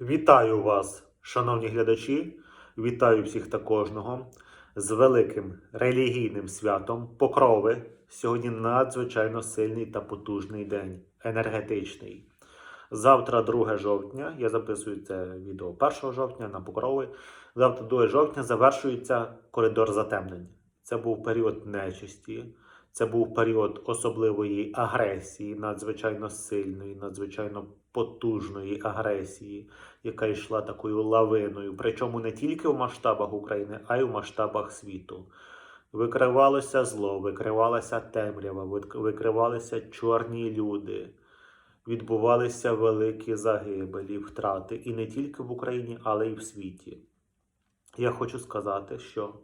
Вітаю вас, шановні глядачі! Вітаю всіх та кожного з великим релігійним святом Покрови. Сьогодні надзвичайно сильний та потужний день, енергетичний. Завтра, 2 жовтня, я записую це відео 1 жовтня на Покрови. Завтра, 2 жовтня, завершується коридор затемнень. Це був період нечисті, це був період особливої агресії, надзвичайно сильної, надзвичайно потужної агресії, яка йшла такою лавиною, причому не тільки в масштабах України, а й в масштабах світу. Викривалося зло, викривалася темрява, викривалися чорні люди, відбувалися великі загибелі, втрати і не тільки в Україні, але й в світі. Я хочу сказати, що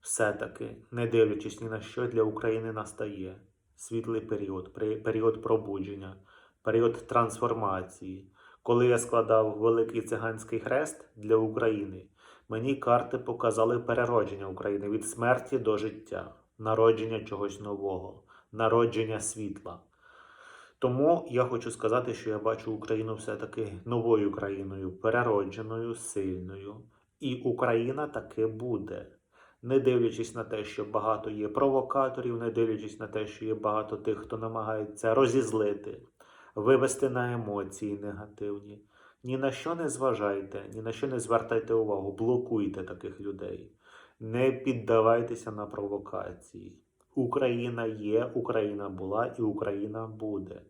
все-таки, не дивлячись ні на що, для України настає світлий період, період пробудження, період трансформації. Коли я складав великий циганський хрест для України, мені карти показали переродження України від смерті до життя, народження чогось нового, народження світла. Тому я хочу сказати, що я бачу Україну все-таки новою країною, переродженою, сильною. І Україна таки буде. Не дивлячись на те, що багато є провокаторів, не дивлячись на те, що є багато тих, хто намагається розізлити, вивести на емоції негативні. Ні на що не зважайте, ні на що не звертайте увагу, блокуйте таких людей. Не піддавайтеся на провокації. Україна є, Україна була і Україна буде.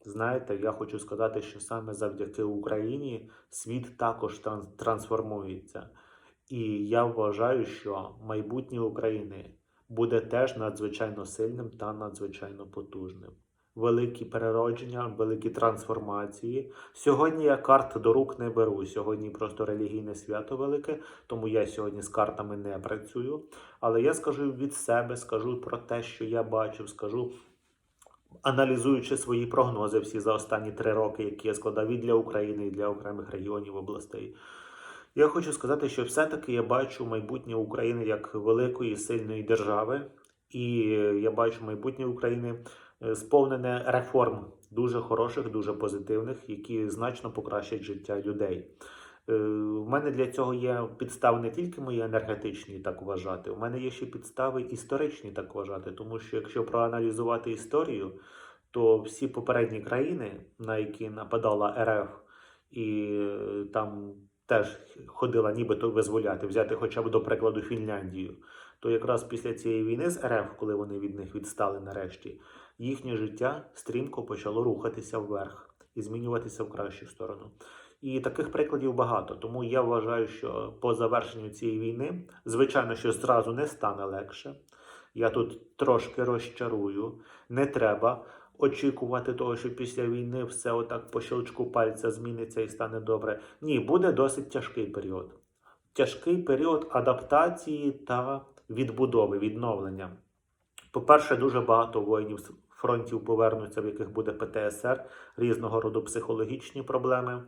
Знаєте, я хочу сказати, що саме завдяки Україні світ також трансформується. І я вважаю, що майбутнє України буде теж надзвичайно сильним та надзвичайно потужним. Великі переродження, великі трансформації. Сьогодні я карт до рук не беру. Сьогодні просто релігійне свято велике, тому я сьогодні з картами не працюю. Але я скажу від себе, скажу про те, що я бачив, скажу аналізуючи свої прогнози всі за останні три роки, які я складав і для України, і для окремих регіонів областей. Я хочу сказати, що все-таки я бачу майбутнє України як великої сильної держави, і я бачу майбутнє України сповнене реформ дуже хороших, дуже позитивних, які значно покращать життя людей. Е, У мене для цього є підстави не тільки мої енергетичні так вважати, у мене є ще підстави історичні так вважати, тому що якщо проаналізувати історію, то всі попередні країни, на які нападала РФ, і е, там теж ходила нібито визволяти, взяти хоча б до прикладу Фінляндію, то якраз після цієї війни з РФ, коли вони від них відстали нарешті, їхнє життя стрімко почало рухатися вверх і змінюватися в кращу сторону. І таких прикладів багато. Тому я вважаю, що по завершенню цієї війни, звичайно, що зразу не стане легше. Я тут трошки розчарую. Не треба очікувати того, що після війни все отак по щелчку пальця зміниться і стане добре. Ні, буде досить тяжкий період. Тяжкий період адаптації та відбудови, відновлення. По-перше, дуже багато воїнів з фронтів повернуться, в яких буде ПТСР, різного роду психологічні проблеми.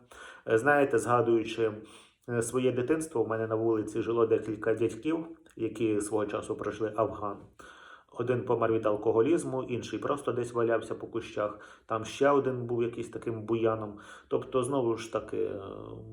Е, Знаєте, згадуючи е, своє дитинство, у мене на вулиці жило декілька дядьків, які свого часу пройшли Афган. Один помер від алкоголізму, інший просто десь валявся по кущах. Там ще один був якийсь таким буяном. Тобто, знову ж таки, е,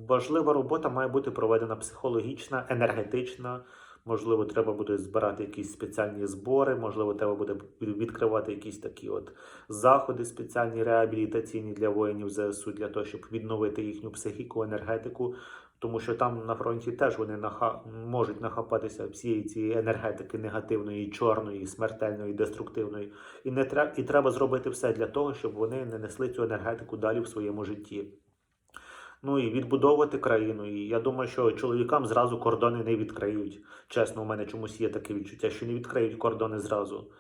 важлива робота має бути проведена психологічна, енергетична. Можливо, треба буде збирати якісь спеціальні збори, можливо, треба буде відкривати якісь такі от заходи спеціальні реабілітаційні для воїнів ЗСУ, для того, щоб відновити їхню психіку, енергетику. Тому що там на фронті теж вони наха... можуть нахапатися всієї цієї енергетики негативної, чорної, смертельної, деструктивної. І не треба, і треба зробити все для того, щоб вони не несли цю енергетику далі в своєму житті. Ну і відбудовувати країну. І я думаю, що чоловікам зразу кордони не відкриють. Чесно, у мене чомусь є таке відчуття, що не відкриють кордони зразу.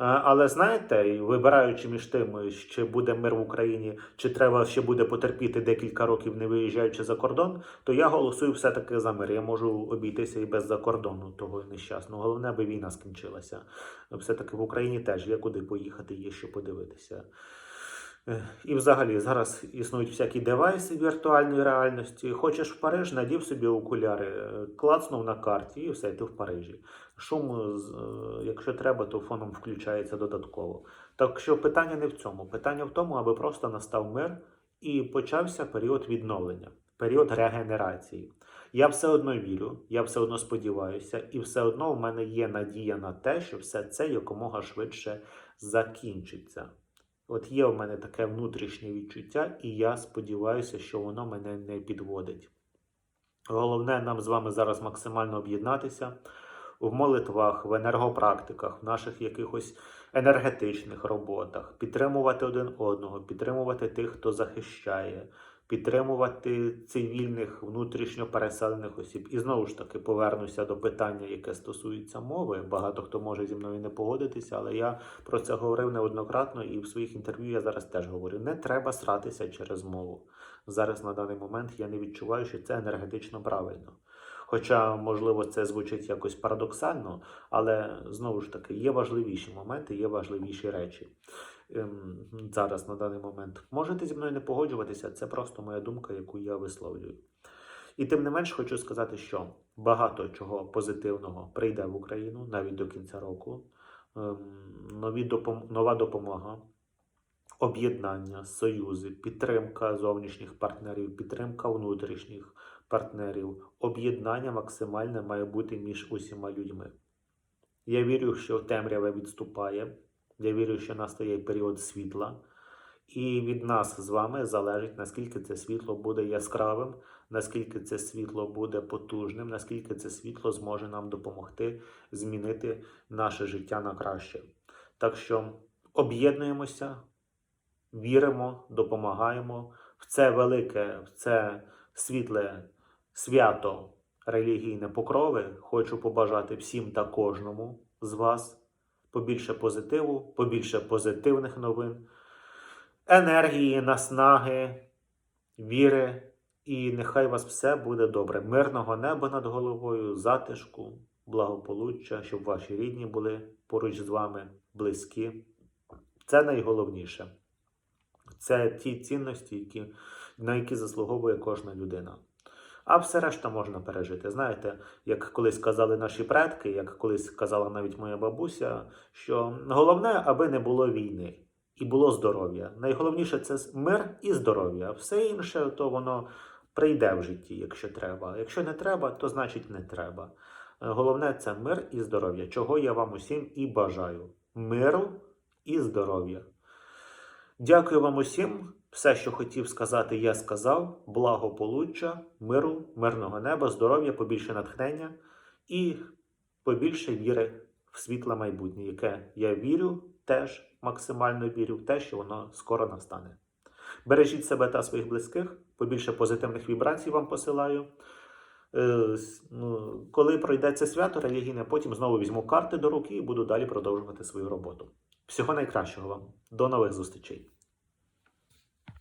Е, Але знаєте, вибираючи між тим, чи буде мир в Україні, чи треба ще буде потерпіти декілька років, не виїжджаючи за кордон, то я голосую все-таки за мир. Я можу обійтися і без закордону того нещасного. Головне, аби війна скінчилася. Все-таки в Україні теж є куди поїхати, є що подивитися. Е, І взагалі зараз існують всякі девайси віртуальної реальності. Хочеш в Париж, надів собі окуляри, е, клацнув на карті і все, ти в Парижі. Шум, е, якщо треба, то фоном включається додатково. Так що питання не в цьому. Питання в тому, аби просто настав мир і почався період відновлення. період регенерації. Я все одно вірю, я все одно сподіваюся, і все одно в мене є надія на те, що все це якомога швидше закінчиться. От є в мене таке внутрішнє відчуття, і я сподіваюся, що воно мене не підводить. Головне нам з вами зараз максимально об'єднатися в молитвах, в енергопрактиках, в наших якихось енергетичних роботах, підтримувати один одного, підтримувати тих, хто захищає, підтримувати цивільних внутрішньо переселених осіб. І знову ж таки повернуся до питання, яке стосується мови. Багато хто може зі мною не погодитися, але я про це говорив неоднократно і в своїх інтерв'ю я зараз теж говорю: не треба сратися через мову. Зараз на даний момент я не відчуваю, що це енергетично правильно. Хоча, можливо, це звучить якось парадоксально, але знову ж таки є важливіші моменти, є важливіші речі. Ем, зараз на даний момент можете зі мною не погоджуватися, це просто моя думка, яку я висловлюю. І тим не менш хочу сказати, що багато чого позитивного прийде в Україну навіть до кінця року. Ем, нові допом... Нова допомога, об'єднання, союзи, підтримка зовнішніх партнерів, підтримка внутрішніх партнерів, об'єднання максимальне має бути між усіма людьми. Я вірю, що темрява відступає. Я вірю, що настає період світла, і від нас з вами залежить, наскільки це світло буде яскравим, наскільки це світло буде потужним, наскільки це світло зможе нам допомогти змінити наше життя на краще. Так що об'єднуємося, віримо, допомагаємо в це велике, в це світле свято релігійне покрови. Хочу побажати всім та кожному з вас побільше позитиву, побільше позитивних новин, енергії, наснаги, віри. І нехай вас все буде добре. Мирного неба над головою, затишку, благополуччя, щоб ваші рідні були поруч з вами, близькі. Це найголовніше. Це ті цінності, які, на які заслуговує кожна людина. А все решта можна пережити. Знаєте, як колись казали наші предки, як колись казала навіть моя бабуся, що головне, аби не було війни і було здоров'я. Найголовніше це мир і здоров'я. Все інше, то воно прийде в житті, якщо треба. Якщо не треба, то значить не треба. Головне це мир і здоров'я, чого я вам усім і бажаю. Миру і здоров'я. Дякую вам усім. Все, що хотів сказати, я сказав. Благополуччя, миру, мирного неба, здоров'я, побільше натхнення і побільше віри в світле майбутнє, яке я вірю, теж максимально вірю в те, що воно скоро настане. Бережіть себе та своїх близьких, побільше позитивних вібрацій вам посилаю. Е, ну, Коли пройде це свято релігійне, потім знову візьму карти до руки і буду далі продовжувати свою роботу. Всього найкращого вам. До нових зустрічей!